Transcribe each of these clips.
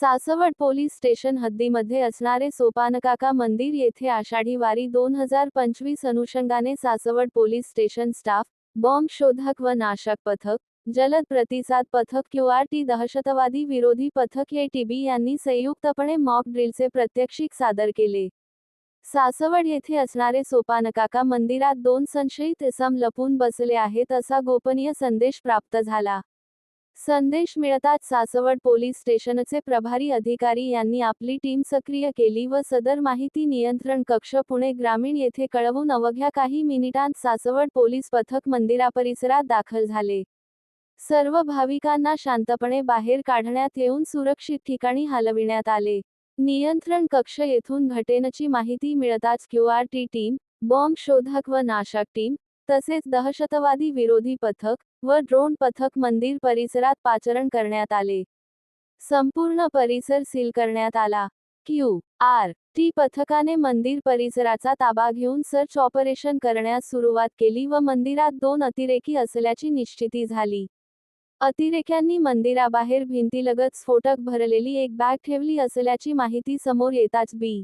Saswad police station हद्दीमध्ये असणारे सोपानकाका मंदिर येथे आषाढी वारी दोन हजार पंचवीस अनुषंगाने Saswad police station staff bomb शोधक व नाशक पथक जलद प्रतिसाद पथक क्यूआरटी दहशतवादी विरोधी पथक एटीबी यांनी संयुक्तपणे मॉक ड्रिलचे प्रात्यक्षिक सादर केले. सासवड येथे असणारे सोपानकाका मंदिरात दोन संशयित इसम लपून बसले आहेत असा गोपनीय संदेश प्राप्त झाला. संदेश मिळताच सासवड पोलीस स्टेशनचे प्रभारी अधिकारी यांनी आपली टीम सक्रिय केली व सदर माहिती नियंत्रण कक्ष पुणे ग्रामीण येथे कळवून अवघ्या काही मिनिटांत सासवड पोलीस पथक मंदिरा परिसरात दाखल झाले. सर्व भाविकांना शांतपणे बाहेर काढण्यात येऊन सुरक्षित ठिकाणी हलविण्यात आले. नियंत्रण कक्ष येथून घटनेची माहिती मिळताच क्यूआरटी टीम बॉम्ब शोधक व नाशक टीम तसेच दहशतवादी विरोधी पथक व ड्रोन पथक मंदिर परिसरात पाचरण करण्यात आले. संपूर्ण परिसर सील करण्यात आला. क्यू. आर. टी पथकाने मंदिर परिसराचा ताबा घेऊन सर्च ऑपरेशन करण्यास सुरुवात केली व मंदिरात दोन अतिरेकी असल्याची निश्चिती झाली. अतिरेक्यांनी मंदिराबाहेर भिंतीलगत स्फोटक भरलेली एक बॅग ठेवली असल्याची माहिती समोर येताच बी.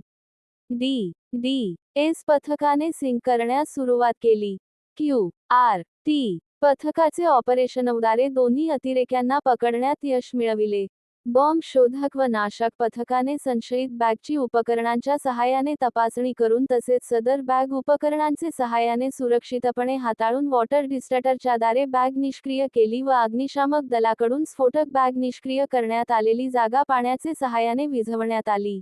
डी. डी. एस. पथकाने सिंक करण्यास सुरुवात केली. क्यू आर टी पथकाचे ऑपरेशनद्वारे दोन्ही अतिरेक्यांना पकडण्यात यश मिळविले. बॉम्ब शोधक व नाशक पथकाने संशयित बॅगची उपकरणांच्या सहाय्याने तपासणी करून तसेच सदर बॅग उपकरणांचे सहाय्याने सुरक्षितपणे हाताळून वॉटर डिस्टटरच्या दारे बॅग निष्क्रिय केली व अग्निशामक दलाकडून स्फोटक बॅग निष्क्रिय करण्यात आलेली जागा पाण्याचे सहाय्याने विझवण्यात आली.